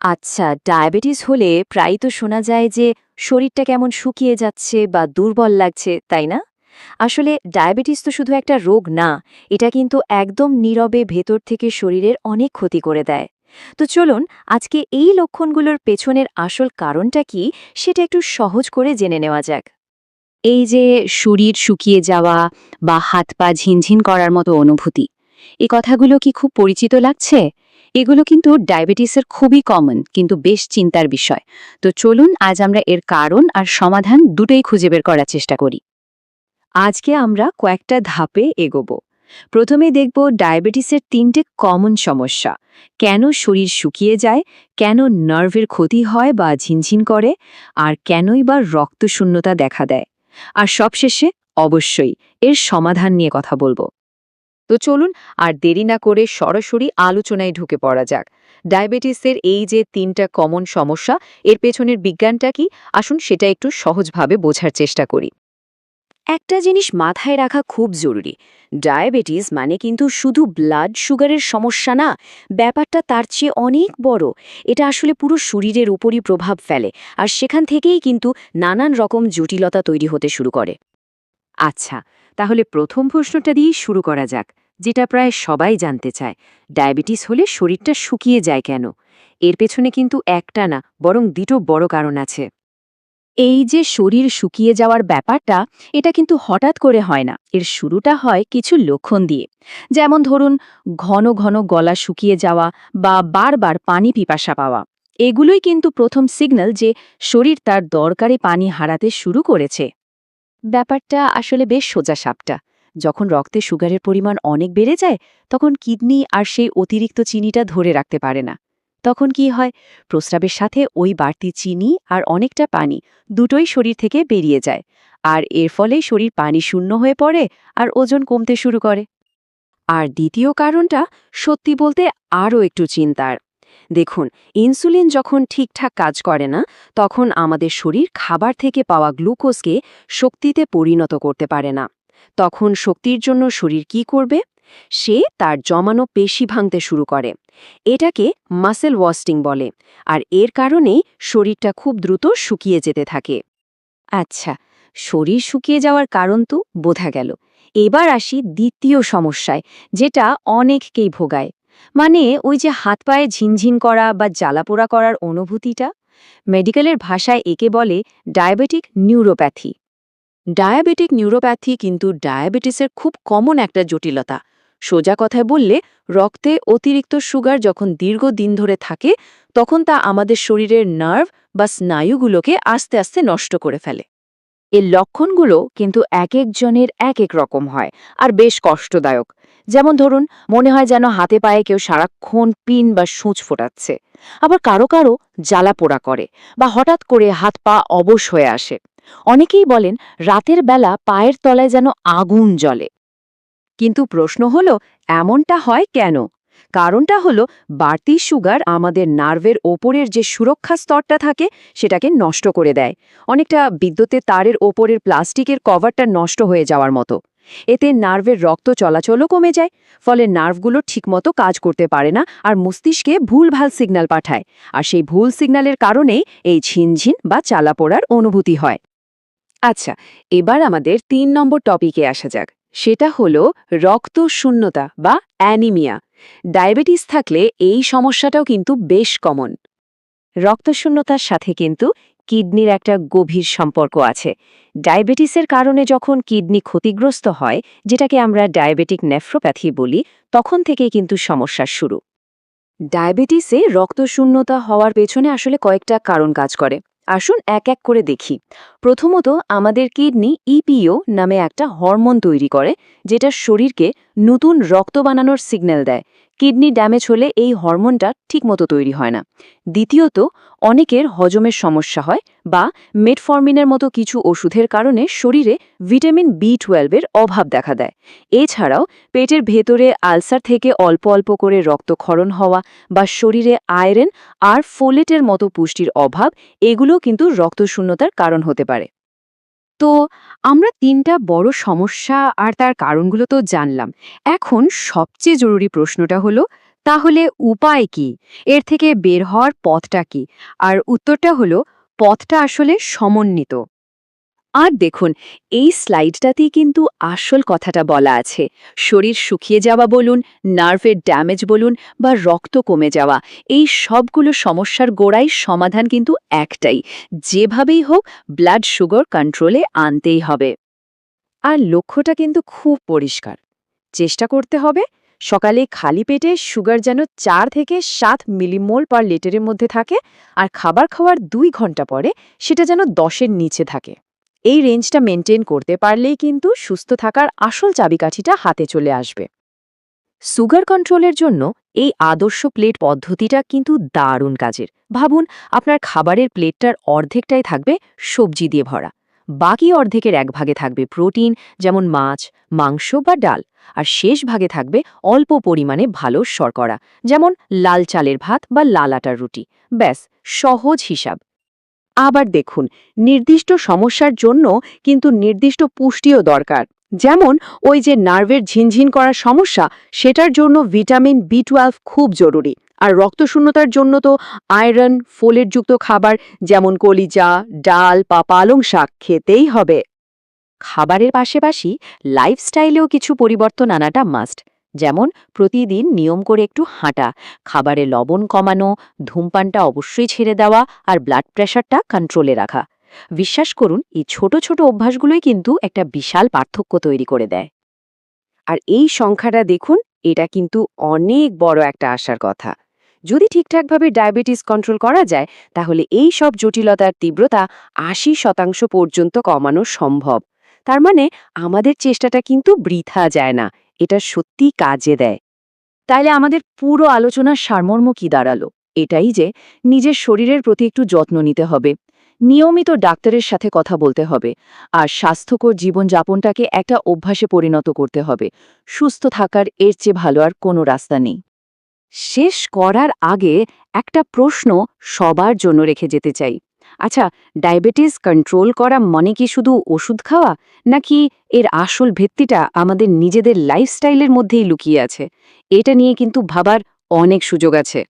আচ্ছা ডায়াবেটিস হলে প্রায়ই তো শোনা যায় যে শরীরটা কেমন শুকিয়ে যাচ্ছে বা দুর্বল লাগছে, তাই না? আসলে ডায়াবেটিস তো শুধু একটা রোগ না, এটা কিন্তু একদম নীরবে ভেতর থেকে শরীরের অনেক ক্ষতি করে দেয়। তো চলুন, আজকে এই লক্ষণগুলোর পেছনের আসল কারণটা কি সেটা একটু সহজ করে জেনে নেওয়া যাক। এই যে শরীর শুকিয়ে যাওয়া বা হাত পা ঝিনঝিন করার মতো অনুভূতি এই কথাগুলো কি খুব পরিচিত লাগছে? এগুলো কিন্তু ডায়াবেটিসের খুবই কমন কিন্তু বেশ চিন্তার বিষয়। তো চলুন আজ আমরা এর কারণ আর সমাধান দুটোই খুঁজে বের করার চেষ্টা করি। আজকে আমরা কয়েকটা ধাপে এগোব। প্রথমে দেখব ডায়াবেটিসের তিনটে কমন সমস্যা। কেন শরীর শুকিয়ে যায়, কেন নার্ভের ক্ষতি হয় বা ঝিনঝিন করে, আর কেনই বা রক্তশূন্যতা দেখা দেয়। আর সবশেষে অবশ্যই এর সমাধান নিয়ে কথা বলব। তো চলুন আর দেরি না করে সরাসরি আলোচনায় ঢুকে পড়া যাক। ডায়াবেটিসের এই যে তিনটা কমন সমস্যা, এর পেছনের বিজ্ঞানটা কি? আসুন সেটা একটু সহজভাবে বোঝার চেষ্টা করি। একটা জিনিস মাথায় রাখা খুব জরুরি। ডায়াবেটিস মানে কিন্তু শুধু ব্লাড সুগারের সমস্যা না, ব্যাপারটা তার চেয়ে অনেক বড়। এটা আসলে পুরো শরীরের উপরই প্রভাব ফেলে, আর সেখান থেকেই কিন্তু নানান রকম জটিলতা তৈরি হতে শুরু করে। আচ্ছা তাহলে প্রথম প্রশ্নটা দিয়েই শুরু করা যাক, যেটা প্রায় সবাই জানতে চায়, ডায়াবেটিস হলে শরীরটা শুকিয়ে যায় কেন? এর পেছনে কিন্তু একটা না, বরং দুটো বড় কারণ আছে। এই যে শরীর শুকিয়ে যাওয়ার ব্যাপারটা, এটা কিন্তু হঠাৎ করে হয় না। এর শুরুটা হয় কিছু লক্ষণ দিয়ে। যেমন ধরুন, ঘন ঘন গলা শুকিয়ে যাওয়া বা বারবার পানি পিপাসা পাওয়া। এগুলোই কিন্তু প্রথম সিগন্যাল যে শরীর তার দরকারি পানি হারাতে শুরু করেছে। ব্যাপারটা আসলে বেশ সোজা সাপটা। যখন রক্তে সুগারের পরিমাণ অনেক বেড়ে যায়, তখন কিডনি আর সেই অতিরিক্ত চিনিটা ধরে রাখতে পারে না। তখন কি হয়, প্রস্রাবের সাথে ওই বাড়তি চিনি আর অনেকটা পানি দুটোই শরীর থেকে বেরিয়ে যায়। আর এর ফলেই শরীর পানি শূন্য হয়ে পড়ে আর ওজন কমতে শুরু করে। আর দ্বিতীয় কারণটা সত্যি বলতে আরও একটু চিন্তার। দেখুন, ইনসুলিন যখন ঠিকঠাক কাজ করে না, তখন আমাদের শরীর খাবার থেকে পাওয়া গ্লুকোজকে শক্তিতে পরিণত করতে পারে না। তখন শক্তির জন্য শরীর কি করবে? সে তার জমানো পেশি ভাঙতে শুরু করে। এটাকে মাসেল ওয়াস্টিং বলে, আর এর কারণেই শরীরটা খুব দ্রুত শুকিয়ে যেতে থাকে। আচ্ছা শরীর শুকিয়ে যাওয়ার কারণ তো বোঝা গেল। এবার আসি দ্বিতীয় সমস্যায়, যেটা অনেককেই ভোগায়। মানে ওই যে হাত পায়ে ঝিনঝিন করা বা জ্বালাপোড়া করার অনুভূতিটা? মেডিকেলের ভাষায় একে বলে ডায়াবেটিক নিউরোপ্যাথি। ডায়াবেটিক নিউরোপ্যাথি কিন্তু ডায়াবেটিসের খুব কমন একটা জটিলতা। সোজা কথায় বললে, রক্তে অতিরিক্ত সুগার যখন দীর্ঘদিন ধরে থাকে, তখন তা আমাদের শরীরের নার্ভ বা স্নায়ুগুলোকে আস্তে আস্তে নষ্ট করে ফেলে। এর লক্ষণগুলো কিন্তু এক একজনের এক এক রকম হয়, আর বেশ কষ্টদায়ক। যেমন ধরুন, মনে হয় যেন হাতে পায়ে কেউ সারাক্ষণ পিন বা সূচ ফোটাচ্ছে। আবার কারও কারও জ্বালা পোড়া করে বা হঠাৎ করে হাত পা অবশ হয়ে আসে। অনেকেই বলেন, রাতের বেলা পায়ের তলায় যেন আগুন জ্বলে। কিন্তু প্রশ্ন হল, এমনটা হয় কেন? কারণটা হলো, বাড়তি সুগার আমাদের নার্ভের ওপরের যে সুরক্ষা স্তরটা থাকে, সেটাকে নষ্ট করে দেয়। অনেকটা বিদ্যুতের তারের ওপরের প্লাস্টিকের কভারটা নষ্ট হয়ে যাওয়ার মতো। এতে নার্ভের রক্ত চলাচলও কমে যায়, ফলে নার্ভগুলো ঠিকমতো কাজ করতে পারে না আর মস্তিষ্কে ভুলভাল সিগন্যাল পাঠায়। আর সেই ভুল সিগন্যালের কারণেই এই ঝিনঝিন বা চালা পড়ার অনুভূতি হয়। আচ্ছা এবার আমাদের তিন নম্বর টপিকে আসা যাক। সেটা হলো রক্ত শূন্যতা বা অ্যানিমিয়া। ডায়াবেটিস থাকলে এই সমস্যাটাও কিন্তু বেশ কমন। রক্তশূন্যতার সাথে কিন্তু কিডনির একটা গভীর সম্পর্ক আছে। ডায়াবেটিসের কারণে যখন কিডনি ক্ষতিগ্রস্ত হয়, যেটাকে আমরা ডায়াবেটিক নেফ্রোপ্যাথি বলি, তখন থেকেই কিন্তু সমস্যার শুরু। ডায়াবেটিসে রক্তশূন্যতা হওয়ার পেছনে আসলে কয়েকটা কারণ কাজ করে। আসুন এক এক করে দেখি। প্রথমত, আমাদের কিডনি ইপিও নামে একটা হরমোন তৈরি করে, যেটা শরীরকে নতুন রক্ত বানানোর সিগন্যাল দেয়। কিডনি ড্যামেজ হলে এই হরমোনটা ঠিকমতো তৈরি হয় না। দ্বিতীয়ত, অনেকের হজমের সমস্যা হয় বা মেটফর্মিনের মতো কিছু ওষুধের কারণে শরীরে ভিটামিন বি টুয়েলভের অভাব দেখা দেয়। এছাড়াও, পেটের ভেতরে আলসার থেকে অল্প অল্প করে রক্তক্ষরণ হওয়া বা শরীরে আয়রন আর ফোলেটের মতো পুষ্টির অভাব, এগুলো কিন্তু রক্তশূন্যতার কারণ হতে পারে। তো আমরা তিনটা বড় সমস্যা আর তার কারণগুলো তো জানলাম। এখন সবচেয়ে জরুরি প্রশ্নটা হলো, তাহলে উপায় কি? এর থেকে বের হওয়ার পথটা কি? আর উত্তরটা হলো, পথটা আসলে সমন্বিত। আর দেখুন, এই স্লাইডটাতেই কিন্তু আসল কথাটা বলা আছে। শরীর শুকিয়ে যাওয়া বলুন, নার্ভের ড্যামেজ বলুন বা রক্ত কমে যাওয়া, এই সবগুলো সমস্যার গোড়াই সমাধান কিন্তু একটাই। যেভাবেই হোক ব্লাড সুগার কন্ট্রোলে আনতেই হবে। আর লক্ষ্যটা কিন্তু খুব পরিষ্কার। চেষ্টা করতে হবে, সকালে খালি পেটে সুগার যেন চার থেকে সাত মিলিমোল পার লিটারের মধ্যে থাকে আর খাবার খাওয়ার দুই ঘণ্টা পরে সেটা যেন দশের নিচে থাকে। এই রেঞ্জটা মেনটেন করতে পারলেই কিন্তু সুস্থ থাকার আসল চাবিকাঠিটা হাতে চলে আসবে। সুগার কন্ট্রোলের জন্য এই আদর্শ প্লেট পদ্ধতিটা কিন্তু দারুণ কাজের। ভাবুন, আপনার খাবারের প্লেটটার অর্ধেকটাই থাকবে সবজি দিয়ে ভরা। বাকি অর্ধেকের এক ভাগে থাকবে প্রোটিন, যেমন মাছ, মাংস বা ডাল। আর শেষ ভাগে থাকবে অল্প পরিমাণে ভালো শর্করা, যেমন লাল চালের ভাত বা লাল আটার রুটি। ব্যাস, সহজ হিসাব। আবার দেখুন, নির্দিষ্ট সমস্যার জন্য কিন্তু নির্দিষ্ট পুষ্টিও দরকার। যেমন, ওই যে নার্ভের ঝিনঝিন করার সমস্যা, সেটার জন্য ভিটামিন বি টুয়েলভ খুব জরুরি। আর রক্তশূন্যতার জন্য তো আয়রন, ফোলেটযুক্ত খাবার, যেমন কলিজা, ডাল বা পালং শাক খেতেই হবে। খাবারের পাশাপাশি লাইফস্টাইলেও কিছু পরিবর্তন আনাটা মাস্ট যেমন প্রতিদিন নিয়ম করে একটু হাঁটা, খাবারে লবণ কমানো, ধূমপানটা অবশ্যই ছেড়ে দেওয়া আর ব্লাড প্রেশারটা কন্ট্রোলে রাখা। বিশ্বাস করুন, এই ছোট ছোট অভ্যাসগুলোই কিন্তু একটা বিশাল পার্থক্য তৈরি করে দেয়। আর এই সংখ্যাটা দেখুন, এটা কিন্তু অনেক বড় একটা আশার কথা। যদি ঠিকঠাকভাবে ডায়াবেটিস কন্ট্রোল করা যায়, তাহলে এই সব জটিলতার তীব্রতা আশি শতাংশ পর্যন্ত কমানো সম্ভব। তার মানে আমাদের চেষ্টাটা কিন্তু বৃথা যায় না। এটা সত্যি কাজে দেয়। তাইলে আমাদের পুরো আলোচনার সারমর্ম কি দাঁড়াল? এটাই যে, নিজের শরীরের প্রতি একটু যত্ন নিতে হবে। নিয়মিত ডাক্তারের সাথে কথা বলতে হবে। আর স্বাস্থ্যকর জীবনযাপনটাকে একটা অভ্যাসে পরিণত করতে হবে। সুস্থ থাকার এর চেয়ে ভালো আর কোনো রাস্তা নেই। শেষ করার আগে একটা প্রশ্ন সবার জন্য রেখে যেতে চাই। আচ্ছা ডায়াবেটিস কন্ট্রোল করা মনে কি শুধু ওষুধ খাওয়া? নাকি এর আসল ভিত্তিটা আমাদের নিজেদের লাইফস্টাইলের মধ্যেই লুকিয়ে আছে? এটা নিয়ে কিন্তু ভাবার অনেক সুযোগ আছে।